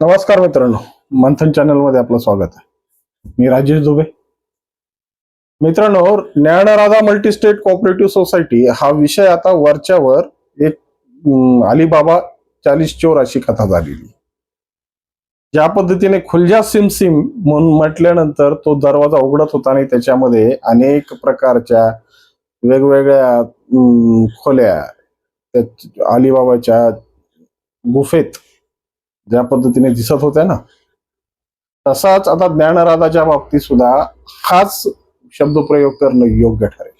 नमस्कार मित्रांनो मंथन चॅनलमध्ये आपलं स्वागत आहे. मी राजेश दुबे. मित्रांनो ज्ञानराधा मल्टीस्टेट कोऑपरेटिव्ह सोसायटी हा विषय आता वरच्यावर एक अलिबाबा चालीस चोर अशी कथा झालेली. ज्या पद्धतीने खुलजा सिम सिम म्हणून म्हटल्यानंतर तो दरवाजा उघडत होता आणि त्याच्यामध्ये अनेक प्रकारच्या वेगवेगळ्या खोल्या अलिबाबाच्या गुफेत ज्या पद्धतीने दिसत होत्या ना तसाच आता ज्ञानराधाच्या बाबतीत सुद्धा हाच शब्दप्रयोग करणं योग्य ठरेल.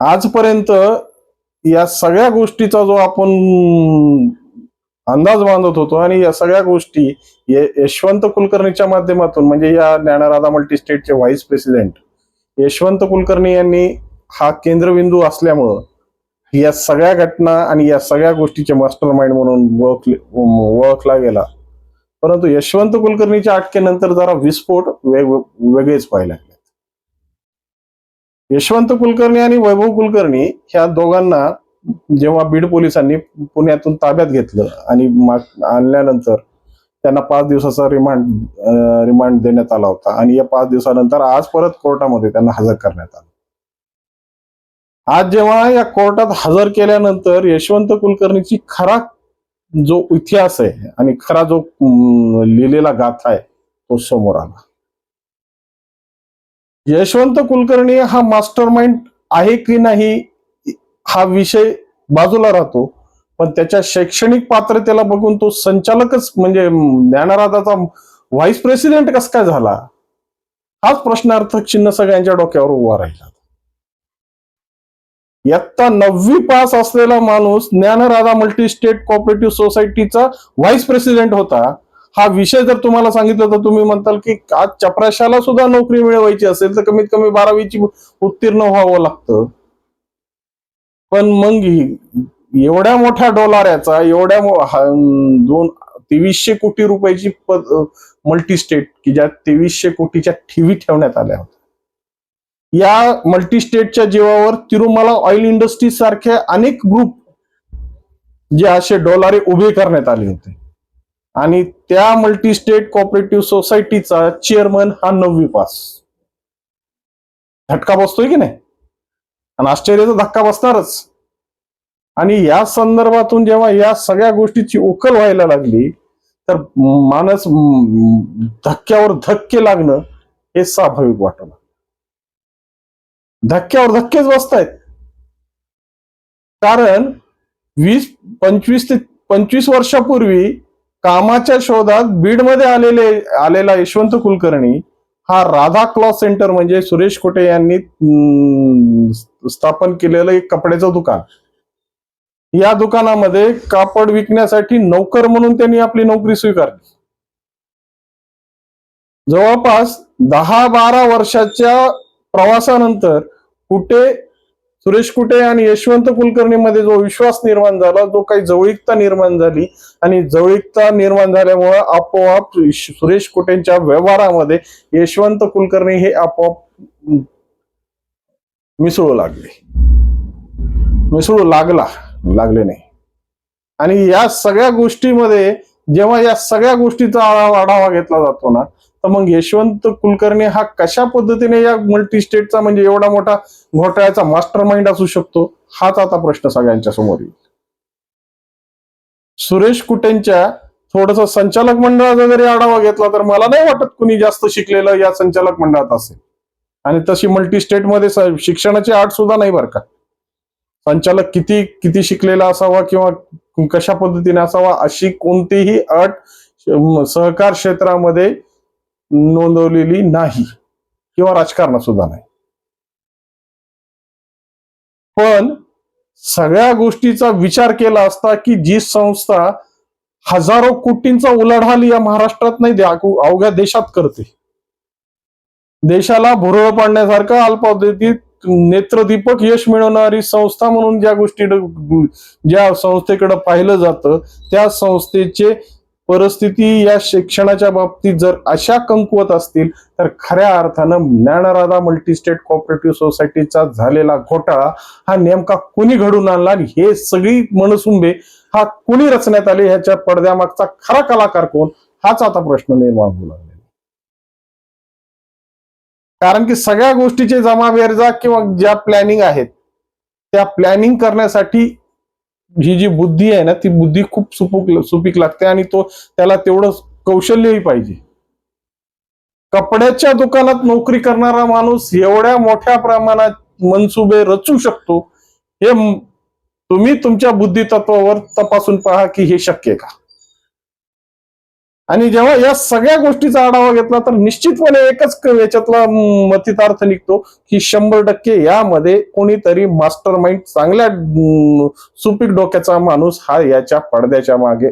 आजपर्यंत या सगळ्या गोष्टीचा जो आपण अंदाज बांधत होतो आणि या सगळ्या गोष्टी यशवंत कुलकर्णीच्या माध्यमातून म्हणजे या ज्ञानराधा मल्टीस्टेटचे व्हाईस प्रेसिडेंट यशवंत कुलकर्णी यांनी हा केंद्रबिंदू असल्यामुळं या सगळ्या घटना आणि या सगळ्या गोष्टीचे मास्टर माइंड म्हणून ओळखले ओळखला गेला. परंतु यशवंत कुलकर्णीच्या अटकेनंतर जरा विस्फोट वेग वेगळेच पाहायला लागले. यशवंत कुलकर्णी आणि वैभव कुलकर्णी ह्या दोघांना जेव्हा बीड पोलिसांनी पुण्यातून ताब्यात घेतलं आणि आणल्यानंतर त्यांना पाच दिवसाचा रिमांड रिमांड देण्यात आला होता. आणि या पाच दिवसानंतर आज परत कोर्टामध्ये त्यांना हजर करण्यात आलं. आज जेव्हा या कोर्टात हजर केल्यानंतर यशवंत कुलकर्णीची खरा जो इतिहास आहे आणि खरा जो लिहिलेला गाथा आहे तो समोर आला. यशवंत कुलकर्णी हा मास्टर माइंड आहे की नाही हा विषय बाजूला राहतो पण त्याच्या शैक्षणिक पात्रतेला बघून तो संचालकच म्हणजे अं, ज्ञानराधाचा व्हाईस प्रेसिडेंट कस काय झाला? हाच प्रश्नार्थक चिन्ह सगळ्यांच्या डोक्यावर उभा राहिला. इयत्ता नववी पास असलेला माणूस ज्ञानराधा मल्टी स्टेट कॉपरेटिव्ह सोसायटीचा व्हाईस प्रेसिडेंट होता. हा विषय जर तुम्हाला सांगितलं तर तुम्ही म्हणताल की आज चपराशाला सुद्धा नोकरी मिळवायची असेल तर कमीत कमी बारावीची उत्तीर्ण व्हावं लागतं. पण मग एवढ्या मोठ्या डॉलऱ्याचा एवढ्या दोन तेवीसशे कोटी रुपयाची मल्टी स्टेट की ज्या तेवीसशे कोटीच्या ठेवी ठेवण्यात आल्या होत्या. या मल्टी स्टेटच्या जीवावर तिरुमला ऑइल इंडस्ट्री सारखे अनेक ग्रुप जे असे डॉलारे उभे करण्यात आले होते. आणि त्या मल्टी स्टेट कॉपरेटिव्ह सोसायटीचा चेअरमन हा नववी पास धटका बसतोय की नाही? आणि आश्चर्याचा धक्का बसणारच. आणि या संदर्भातून जेव्हा या सगळ्या गोष्टीची उकल व्हायला लागली तर माणस धक्क्यावर धक्के लागणं हे स्वाभाविक वाटलं. धक्क्यावर धक्केच बसतायत. कारण वीस पंचवीस ते पंचवीस वर्षापूर्वी कामाच्या शोधात बीडमध्ये आलेले आलेला यशवंत कुलकर्णी हा राधा क्लॉथ सेंटर म्हणजे सुरेश कोटे यांनी स्थापन केलेलं एक कपड्याचं दुकान. या दुकानामध्ये कापड विकण्यासाठी नोकर म्हणून त्यांनी आपली नोकरी स्वीकारली. जवळपास दहा बारा वर्षाच्या प्रवासानंतर कुठे सुरेश कुटे आणि यशवंत कुलकर्णी मध्ये जो विश्वास निर्माण झाला जो काही जवळीकता निर्माण झाली आणि जवळीकता निर्माण झाल्यामुळे आपोआप सुरेश कुटेंच्या व्यवहारामध्ये यशवंत कुलकर्णी हे आपोआप मिसळू लागले. मिसळू लागला लागले नाही. आणि या सगळ्या गोष्टीमध्ये जेव्हा या सगळ्या गोष्टीचा आढावा आढावा घेतला जातो ना तर मग यशवंत कुलकर्णी हा कशा पद्धतीने या मल्टी स्टेटचा म्हणजे एवढा मोठा घोटाळ्याचा मास्टर माइंड असू शकतो? हाच आता प्रश्न सगळ्यांच्या समोर येईल. सुरेश कुटेंच्या थोडस संचालक मंडळाचा जरी आढावा घेतला तर मला नाही वाटत कुणी जास्त शिकलेलं या संचालक मंडळात असेल. आणि तशी मल्टी स्टेटमध्ये शिक्षणाची आठ सुद्धा नाही बरं का. संचालक किती किती शिकलेला असावा किंवा कशा पद्धतीने असावा अशी कोणतीही अट सहकार क्षेत्रामध्ये नोंदवलेली नाही किंवा राजकारणात सुद्धा नाही. पण सगळ्या गोष्टीचा विचार केला असता की जी संस्था हजारो कोटींचा उलाढाल या महाराष्ट्रात नाही अवघ्या देशात करते. देशाला भुरळ पाडण्यासारखं अल्पावधीत नेत्रदीपक यश मिळवणारी संस्था म्हणून ज्या गोष्टी ज्या संस्थेकडे पाहिलं जातं त्या संस्थेचे परिस्थिती या शिक्षणाच्या बाबतीत जर अशा कमकुवत असतील तर खऱ्या अर्थानं ज्ञानराधा मल्टीस्टेट कॉपरेटिव्ह सोसायटीचा झालेला घोटाळा हा नेमका कुणी घडून आणला आणि हे सगळी मनसुंबे हा कुणी रचण्यात आले ह्याच्या पडद्यामागचा खरा कलाकार कोण? हाच आता प्रश्न निर्माण होऊ लागलेला कारण की सगळ्या गोष्टीचे जमाबेरजा किंवा ज्या प्लॅनिंग आहेत त्या प्लॅनिंग करण्यासाठी ही जी बुद्धी आहे ना ती बुद्धी खूप सुपूक सुपीक लागते आणि तो त्याला तेवढं कौशल्यही पाहिजे. कपड्याच्या दुकानात नोकरी करणारा माणूस एवढ्या मोठ्या प्रमाणात मनसुबे रचू शकतो. हे तुम्ही तुमच्या बुद्धितत्वावर तपासून पहा की हे शक्य का? आणि जेव्हा या सगळ्या गोष्टीचा आढावा घेतला तर निश्चितपणे एकच याच्यातला मतितार्थ निघतो की शंभर टक्के यामध्ये कोणीतरी मास्टर माइंड चांगल्या सुपीक डोक्याचा माणूस हा याच्या पडद्याच्या मागे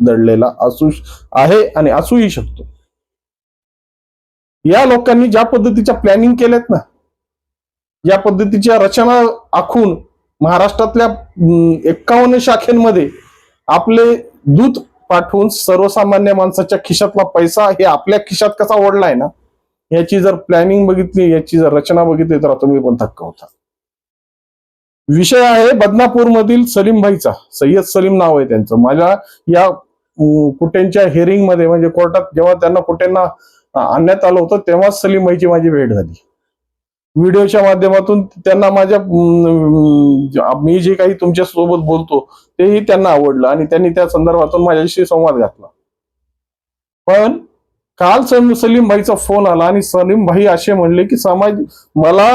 दडलेला असू आहे आणि असूही शकतो. या लोकांनी ज्या पद्धतीच्या प्लॅनिंग केल्यात ना या पद्धतीच्या रचना आखून महाराष्ट्रातल्या एक्कावन्न शाखेमध्ये आपले दूत पाठवून सर्वसामान्य माणसाच्या खिशातला पैसा हे आपल्या खिशात कसा ओढलाय ना याची जर प्लॅनिंग बघितली याची जर रचना बघितली तर तुम्ही पण थक्क होता. विषय आहे बदनापूर मधील सलीम भाईचा सय्यद सलीम नाव आहे त्यांचं. माझ्या या कुट्यांच्या कुटेंच्या हिअरिंगमध्ये म्हणजे कोर्टात जेव्हा त्यांना कुट्यांना आणण्यात आलं होतं तेव्हाच सलीम भाईची माझी भेट झाली. व्हिडिओच्या माध्यमातून त्यांना माझ्या मी जे काही तुमच्यासोबत बोलतो तेही त्यांना आवडलं आणि त्यांनी त्या संदर्भातून माझ्याशी संवाद घातला. पण काल सम- सलीम भाईचा फोन आला आणि सलीम भाई असे म्हणले की समाज मला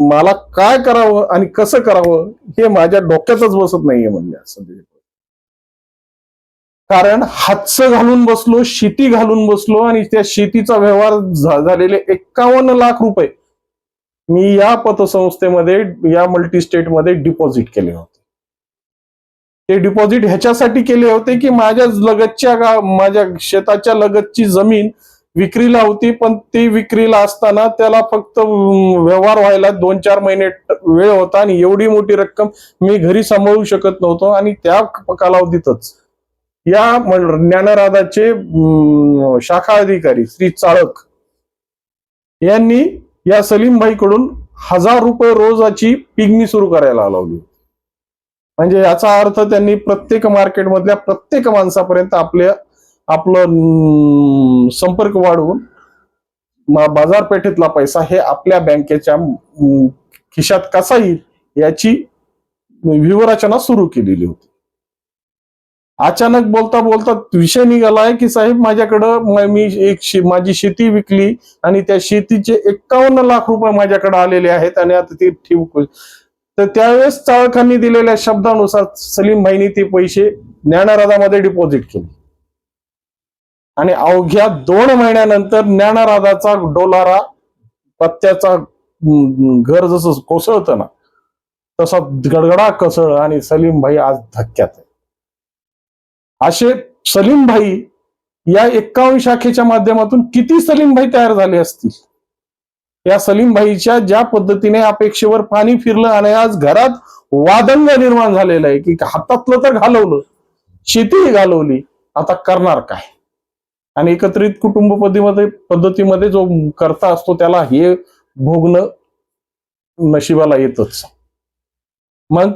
मला काय करावं आणि कसं करावं हे माझ्या डोक्यातच बसत नाहीये म्हणले असं कारण हातचं घालून बसलो शेती घालून बसलो आणि त्या शेतीचा व्यवहार झालेले एक्कावन्न लाख रुपये मी या पतसंस्थेमध्ये या मल्टी स्टेटमध्ये डिपॉझिट केले होते. ते डिपॉझिट ह्याच्यासाठी केले होते की माझ्या लगतच्या माझ्या शेताच्या लगतची जमीन विक्रीला होती पण ती विक्रीला असताना त्याला फक्त व्यवहार व्हायला दोन चार महिने वेळ होता आणि एवढी मोठी रक्कम मी घरी सांभाळू शकत नव्हतो आणि त्या कालावधीतच या ज्ञानराधाचे शाखा अधिकारी श्री चाळक यांनी या सलीमभाईकडून हजार रुपये रोजाची पिगणी सुरू करायला लावली म्हणजे याचा अर्थ त्यांनी प्रत्येक मार्केटमधल्या प्रत्येक माणसापर्यंत आपल्या आपलं संपर्क वाढवून बाजारपेठेतला पैसा हे आपल्या बँकेच्या खिशात कसा येईल याची व्यूहरचना सुरू केलेली होती. अचानक बोलता बोलता विषय निघालाय की साहेब माझ्याकडं मी एक शे- माझी शेती विकली आणि त्या शेतीचे एक्कावन्न लाख रुपये माझ्याकडे आलेले आहेत आणि आता ते ठेवू तर त्यावेळेस चाळकांनी दिलेल्या शब्दानुसार सलीम भाईनी ते पैसे ज्ञानराधामध्ये डिपॉझिट केले. आणि अवघ्या दोन महिन्यानंतर ज्ञानराधाचा डोलारा पत्त्याचा घर जसं कोसळतं ना तसा गडगडा कसळ आणि सलीम भाई आज धक्क्यात आहे असे सलीम भाई या एक्कावन्न शाखेच्या माध्यमातून किती सलीम भाई तयार झाले असतील? या सलीम भाईच्या ज्या पद्धतीने अपेक्षेवर पाणी फिरलं आणि आज घरात वादंग निर्माण झालेलं आहे की हातातलं तर घालवलं शेतीही घालवली आता करणार काय? आणि एकत्रित कुटुंब पद्धतीमध्ये पद्धतीमध्ये जो करता असतो त्याला हे भोगणं नशिबाला येतच. मग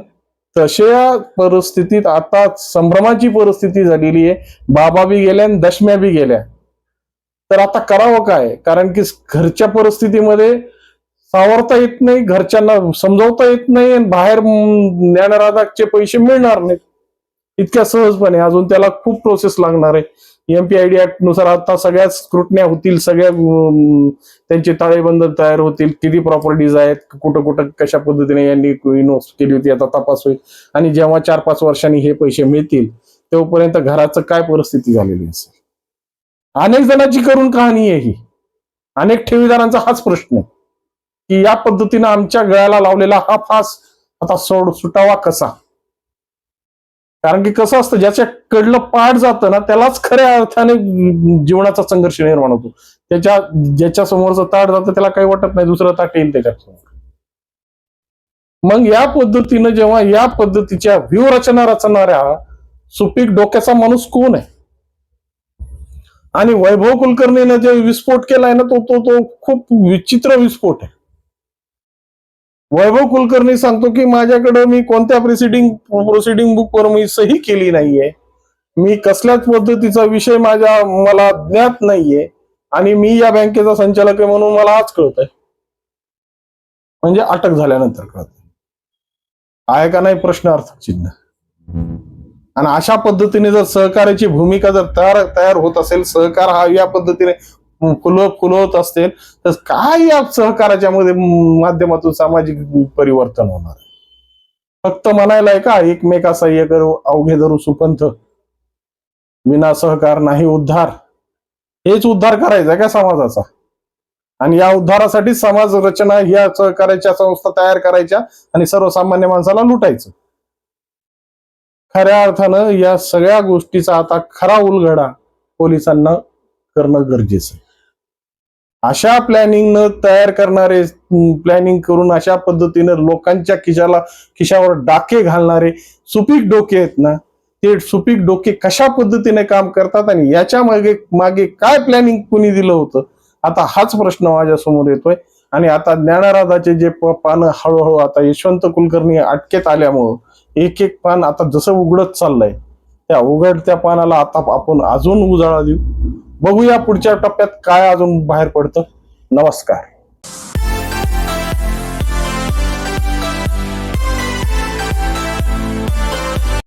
तशा परिस्थितीत आता संभ्रमाची परिस्थिती झालेली आहे. बाबा बी गेल्या आणि दशम्या बी गेल्या. तर आता करावं काय? कारण की घरच्या परिस्थितीमध्ये सावरता येत नाही घरच्यांना समजावता येत नाही आणि बाहेर ज्ञानराधाचे पैसे मिळणार नाहीत. इतक्या सहजपणे अजून त्याला खूप प्रोसेस लागणार आहे. एमपीआयडी ऍक्टनुसार आता सगळ्या स्क्रुटण्या होतील सगळ्या त्यांचे ताळेबंद तयार होतील किती प्रॉपर्टीज आहेत कुठं कुठं कशा पद्धतीने यांनी इन्व्हेस्ट केली होती आता तपास होईल. आणि जेव्हा चार पाच वर्षांनी हे पैसे मिळतील तोपर्यंत घराचं काय परिस्थिती झालेली असेल? अनेक जणांची करून कहाणी आहे ही. अनेक ठेवीदारांचा हाच प्रश्न आहे. की या पद्धतीनं आमच्या गळ्याला लावलेला हा फास आता सोड सुटावा कसा? कारण की कसं असतं ज्याच्या कडलं पाठ जातं ना त्यालाच खऱ्या अर्थाने जीवनाचा संघर्ष निर्माण होतो. त्याच्या ज्याच्या समोरचं ताट जातं त्याला काही वाटत नाही दुसरं ताट येईल त्याच्यात. मग या पद्धतीनं जेव्हा या पद्धतीच्या व्यूहरचना रचणाऱ्या सुपीक डोक्याचा माणूस कोण आहे? आणि वैभव कुलकर्णीनं जे विस्फोट केलाय ना तो तो तो खूप विचित्र विस्फोट आहे. वैभव कुलकर्णी सांगतो की माझ्याकडे मी कोणत्या प्रोसिडिंग प्रोसिडिंग बुकवर मी सही केली नाहीये. मी कसल्याच पद्धतीचा विषय माझ्या मला ज्ञात नाहीये आणि मी या बँकेचा संचालक आहे म्हणून मला आज कळत आहे म्हणजे अटक झाल्यानंतर कळत आहे का नाही प्रश्नार्थक चिन्ह? आणि अशा पद्धतीने जर सहकार्याची भूमिका जर तयार तयार होत असेल सहकार हा या पद्धतीने फुलव फुलवत असतील तर काय या सहकाराच्या मध्ये माध्यमातून सामाजिक परिवर्तन होणार फक्त म्हणायला आहे का एकमेका सहाय्य करू अवघे धरू सुपंथ? विना सहकार नाही उद्धार. हेच उद्धार करायचा का समाजाचा? आणि या उद्धारासाठी समाज रचना या सहकार्याच्या संस्था तयार करायच्या आणि सर्वसामान्य माणसाला लुटायचं. खऱ्या अर्थानं या सगळ्या गोष्टीचा आता खरा उलगडा पोलिसांना करणं गरजेचं आहे. अशा प्लॅनिंगनं तयार करणारे प्लॅनिंग करून अशा पद्धतीनं लोकांच्या खिशाला खिशावर डाके घालणारे सुपीक डोके आहेत ना ते सुपीक डोके कशा पद्धतीने काम करतात आणि याच्या मागे मागे काय प्लॅनिंग कुणी दिलं होतं? आता हाच प्रश्न माझ्यासमोर येतोय. आणि आता ज्ञानराधाचे जे पानं हळूहळू आता यशवंत कुलकर्णी अटकेत आल्यामुळं एक एक पान आता जसं उघडत चाललंय त्या उघडत्या पानाला आता आपण अजून उजाळा देऊ. बघूया पुढच्या टप्प्यात काय अजून बाहेर पडतं. नमस्कार.